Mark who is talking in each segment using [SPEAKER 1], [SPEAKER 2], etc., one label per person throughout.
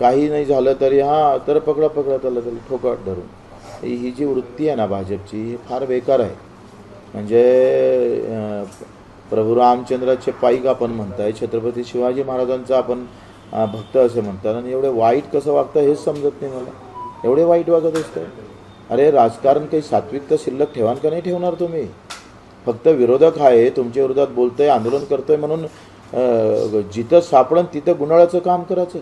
[SPEAKER 1] काही नाही झालं तरी हां तर पकडा पकडा त्याला त्याला ठोकाट धरून. ही जी वृत्ती आहे ना भाजपची ही फार बेकार आहे. म्हणजे प्रभू रामचंद्राचे पाईक आपण म्हणताय छत्रपती शिवाजी महाराजांचा आपण भक्त असे म्हणतात. आणि एवढे वाईट कसं वागतं हेच समजत नाही मला. एवढे वाईट वागत असतं अरे राजकारण काही सात्विकता शिल्लक ठेवान का नाही ठेवणार तुम्ही? फक्त विरोधक आहे तुमच्या विरोधात बोलतोय आंदोलन करतोय म्हणून जिथं सापडन तिथं गुन्हाळ्याचं काम करायचं.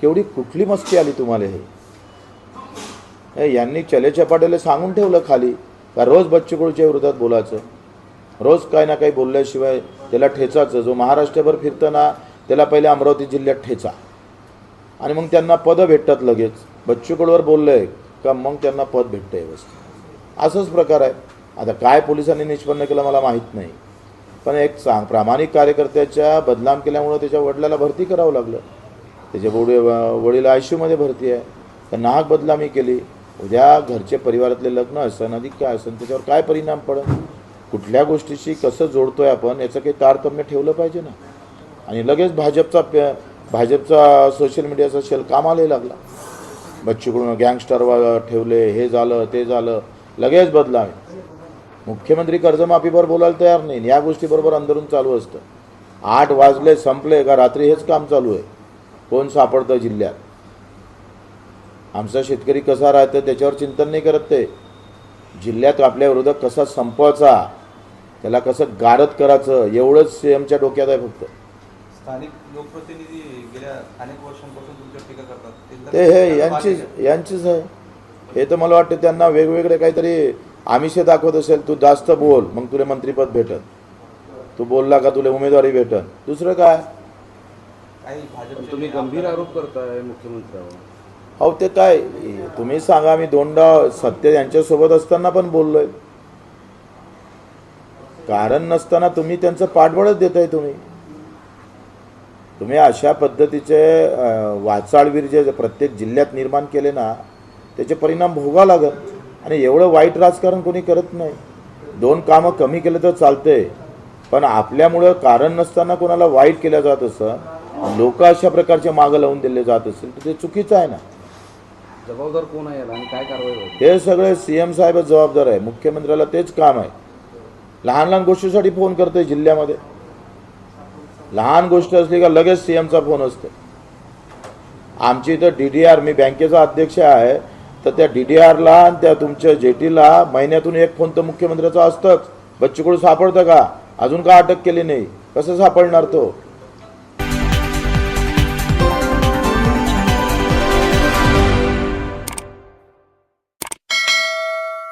[SPEAKER 1] केवढी कुठली मस्ती आली तुम्हाला हे? यांनी चले चपाट्याला सांगून ठेवलं खाली का रोज बच्चूकडूच्या विरोधात बोलायचं? रोज काय ना काही बोलल्याशिवाय त्याला ठेचाचं जो महाराष्ट्रभर फिरताना त्याला पहिले अमरावती जिल्ह्यात ठेचा. आणि मग त्यांना पदं भेटतात लगेच. बच्चूकडवर बोललंय का मग त्यांना पद भेटतं व्यवस्थित. असंच प्रकार आहे. आता काय पोलिसांनी निष्पन्न केलं मला माहीत नाही. पण एक सांग प्रामाणिक कार्यकर्त्याच्या बदनाम केल्यामुळं त्याच्या वडिलाला भरती करावं लागलं. त्याच्या वडील वडील आयमध्ये भरती आहे. तर नाहक बदलामी केली. उद्या घरचे परिवारातले लग्न असन अधिक काय असन त्याच्यावर काय परिणाम पडेल कुठल्या गोष्टीशी कसं जोडतोय आपण याचं काही तारतम्य ठेवलं पाहिजे ना? आणि लगेच भाजपचा भाजपचा सोशल मीडियाचा शेल कामालाही लागला. बच्चूकडून गँगस्टर ठेवले हे झालं ते झालं. लगेच बदलावे. मुख्यमंत्री कर्जमाफीवर बोलायला तयार नाही. या गोष्टीबरोबर अंदरून चालू असतं. आठ वाजले संपले का रात्री हेच काम चालू आहे? कोण सापडतं जिल्ह्यात? आमचा शेतकरी कसा राहतं त्याच्यावर चिंतन नाही करत ते. जिल्ह्यात आपल्या विरोधात कसा संपवायचा त्याला कसं गारद करायचं एवढंच सीएमच्या डोक्यात आहे फक्त.
[SPEAKER 2] स्थानिक लोकप्रतिनिधी गेल्या अनेक वर्षांपासून तुमच्यावर टीका करतात.
[SPEAKER 1] ते हे यांचीच यांचीच आहे. हे तर मला वाटतं त्यांना वेगवेगळे काहीतरी आमिषे दाखवत असेल तू जास्त बोल मग तुला मंत्रीपद भेटत तू बोलला का तुला उमेदवारी भेटत दुसरं काय?
[SPEAKER 2] काही
[SPEAKER 3] तुम्ही गंभीर आरोप करताय मुख्यमंत्र्यावर.
[SPEAKER 1] अहो ते काय तुम्ही सांगा मी दोनदा सत्य यांच्यासोबत असताना पण बोललोय. कारण नसताना तुम्ही त्यांचं पाठबळच देताय तुम्ही. तुम्ही अशा पद्धतीचे वाचाळवीर जे प्रत्येक जिल्ह्यात निर्माण केले ना त्याचे परिणाम भोगा लागत आणि एवढं वाईट राजकारण कोणी करत नाही. दोन कामं कमी केलं तर चालतंय. पण आपल्यामुळं कारण नसताना कोणाला वाईट केलं जात असं लोक अशा प्रकारचे मागं लावून दिले जात असेल तर ते चुकीचं आहे ना.
[SPEAKER 3] जबाबदार कोण आहे याला आणि काय कारवाई होईल?
[SPEAKER 1] हे सगळे सी एम साहेबच जबाबदार आहे. मुख्यमंत्र्याला तेच काम आहे. लहान लहान गोष्टीसाठी फोन करतोय जिल्ह्यामध्ये. लहान गोष्ट असली का लगेच सी एमचा फोन असतो. आमची इथं डी डी आर मी बँकेचा अध्यक्ष आहे तर त्या डी डी आरला आणि त्या तुमच्या जेटीला महिन्यातून एक फोन तर मुख्यमंत्र्याचा असतंच. बच्चूकडून सापडतं का? अजून का अटक केली नाही? कसं सापडणार तो?